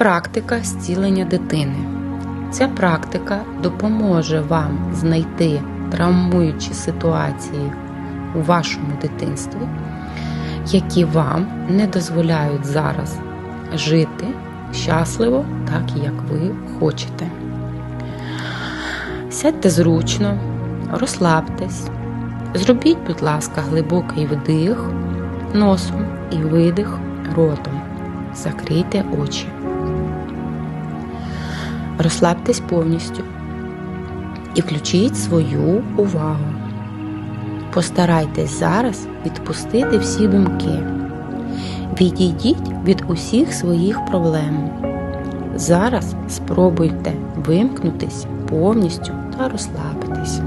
Практика зцілення дитини. Ця практика допоможе вам знайти травмуючі ситуації у вашому дитинстві, які вам не дозволяють зараз жити щасливо, так як ви хочете. Сядьте зручно, розслабтесь, зробіть, будь ласка, глибокий вдих носом і видих ротом. Закрийте очі. Розслабтесь повністю і включіть свою увагу. Постарайтесь зараз відпустити всі думки. Відійдіть від усіх своїх проблем. Зараз спробуйте вимкнутись повністю та розслабитись.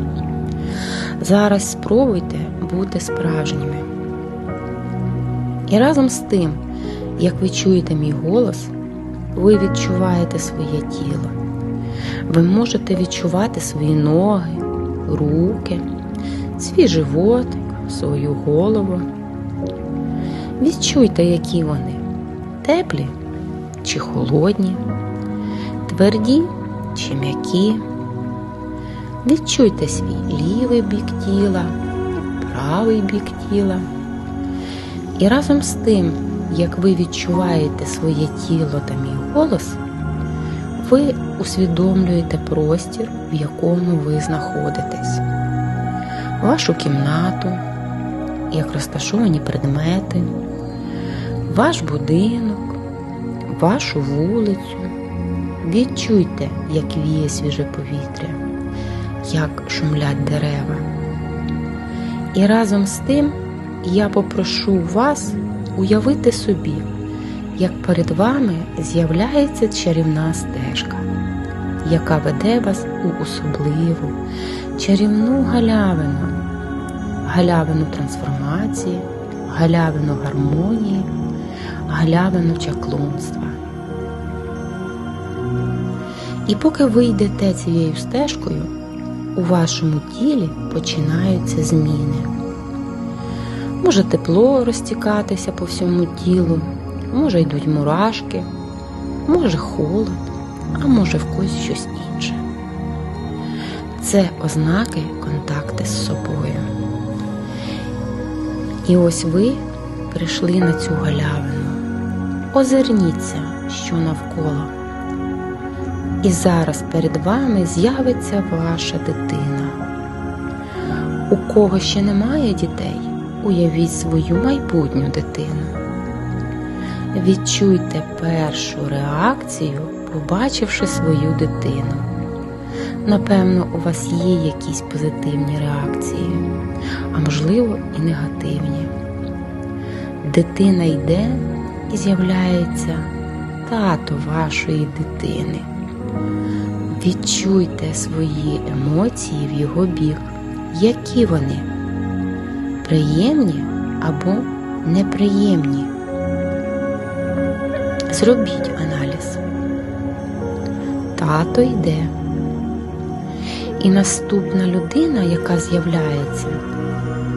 Зараз спробуйте бути справжніми. І разом з тим, як ви чуєте мій голос, ви відчуваєте своє тіло. Ви можете відчувати свої ноги, руки, свій животик, свою голову. Відчуйте, які вони теплі чи холодні, тверді чи м'які. Відчуйте свій лівий бік тіла, правий бік тіла. І разом з тим, як ви відчуваєте своє тіло та мій голос, ви усвідомлюєте простір, в якому ви знаходитесь, вашу кімнату, як розташовані предмети, ваш будинок, вашу вулицю. Відчуйте, як віє свіже повітря, як шумлять дерева. І разом з тим я попрошу вас уявити собі, як перед вами з'являється чарівна стежка, яка веде вас у особливу, чарівну галявину, галявину трансформації, галявину гармонії, галявину чаклунства. І поки ви йдете цією стежкою, у вашому тілі починаються зміни. Може тепло розтікатися по всьому тілу, може йдуть мурашки, може холод, а може в когось щось інше. Це ознаки контакти з собою. І ось ви прийшли на цю галявину. Озирніться, що навколо. І зараз перед вами з'явиться ваша дитина. У кого ще немає дітей, уявіть свою майбутню дитину. Відчуйте першу реакцію, побачивши свою дитину. Напевно, у вас є якісь позитивні реакції, а можливо і негативні. Дитина йде і з'являється тато вашої дитини. Відчуйте свої емоції в його бік. Які вони? Приємні або неприємні? Зробіть аналіз. Тато йде. І наступна людина, яка з'являється,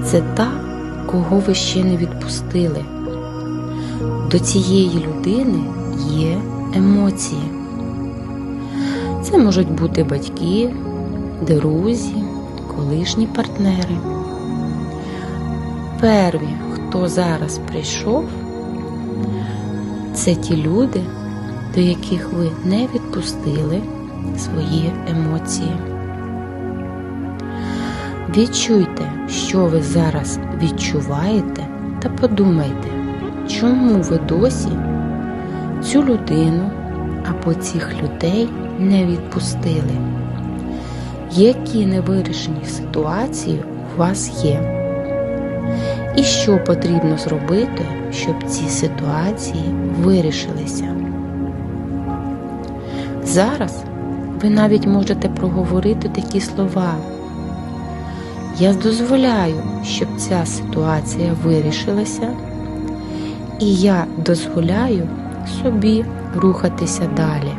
це та, кого ви ще не відпустили. До цієї людини є емоції. Це можуть бути батьки, друзі, колишні партнери. Перві, хто зараз прийшов, це ті люди, до яких ви не відпустили свої емоції. Відчуйте, що ви зараз відчуваєте, та подумайте, чому ви досі цю людину або цих людей не відпустили. Які невирішені ситуації у вас є? І що потрібно зробити, щоб ці ситуації вирішилися? Зараз ви навіть можете проговорити такі слова. Я дозволяю, щоб ця ситуація вирішилася, і я дозволяю собі рухатися далі.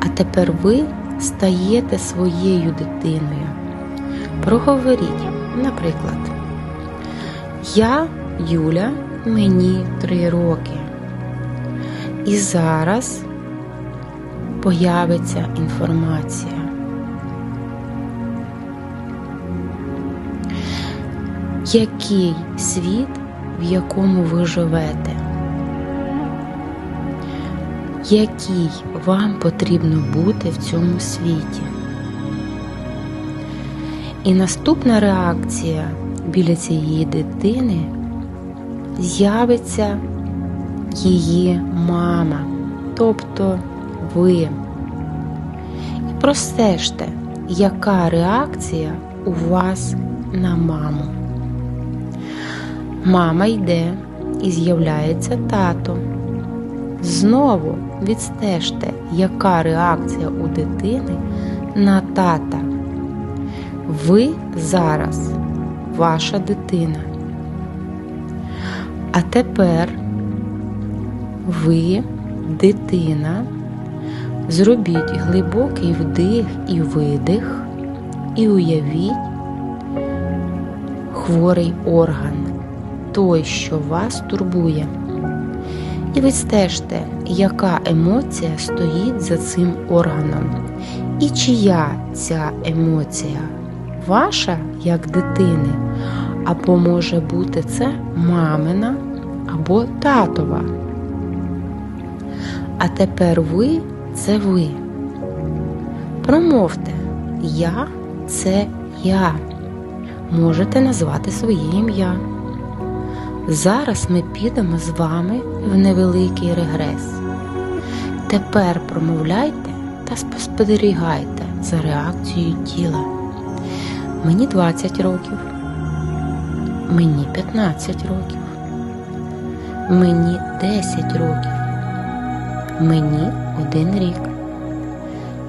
А тепер ви стаєте своєю дитиною. Проговоріть, наприклад, я Юля, мені три роки. І зараз появиться інформація. Який світ, в якому ви живете? Який вам потрібно бути в цьому світі? І наступна реакція біля цієї дитини з'явиться її мама, тобто ви. І простежте, яка реакція у вас на маму. Мама йде і з'являється тато. Знову відстежте, яка реакція у дитини на тата. Ви зараз ваша дитина. А тепер ви, дитина, зробіть глибокий вдих і видих і уявіть хворий орган, той, що вас турбує. І відстежте, яка емоція стоїть за цим органом. І чия ця емоція? Ваша як дитини, або може бути це мамина або татова. А тепер ви це ви. Промовте Я це я. Можете назвати своє ім'я. Зараз ми підемо з вами в невеликий регрес. Тепер промовляйте та спостерігайте за реакцією тіла. Мені 20 років, мені 15 років, мені 10 років, мені один рік,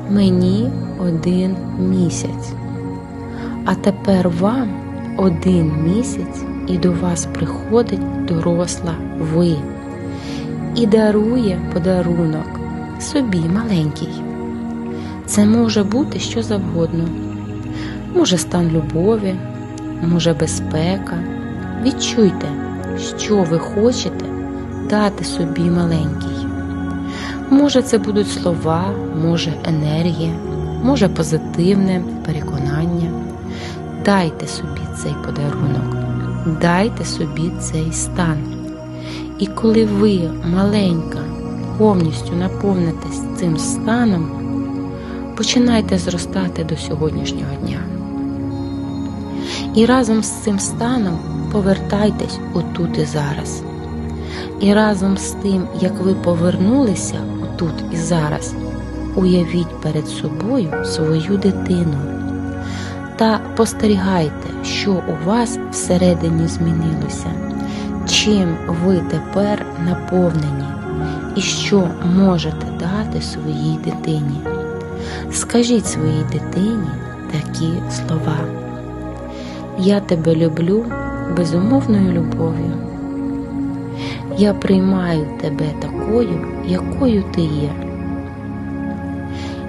мені один місяць. А тепер вам один місяць і до вас приходить доросла ви і дарує подарунок собі маленький. Це може бути що завгодно. Може стан любові, може безпека. Відчуйте, що ви хочете дати собі маленький. Може, це будуть слова, може енергія, може позитивне переконання. Дайте собі цей подарунок, дайте собі цей стан. І коли ви маленька, повністю наповнитесь цим станом, починайте зростати до сьогоднішнього дня. І разом з цим станом повертайтесь отут і зараз. І разом з тим, як ви повернулися отут і зараз, уявіть перед собою свою дитину та спостерігайте, що у вас всередині змінилося, чим ви тепер наповнені і що можете дати своїй дитині. Скажіть своїй дитині такі слова. Я тебе люблю безумовною любов'ю. Я приймаю тебе такою, якою ти є.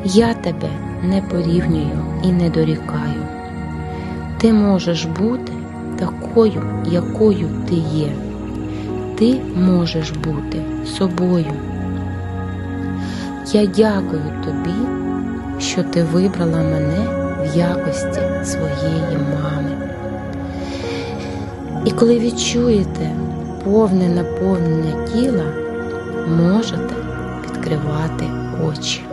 Я тебе не порівнюю і не дорікаю. Ти можеш бути такою, якою ти є. Ти можеш бути собою. Я дякую тобі, що ти вибрала мене в якості своєї мами. І коли відчуєте повне наповнення тіла, можете відкривати очі.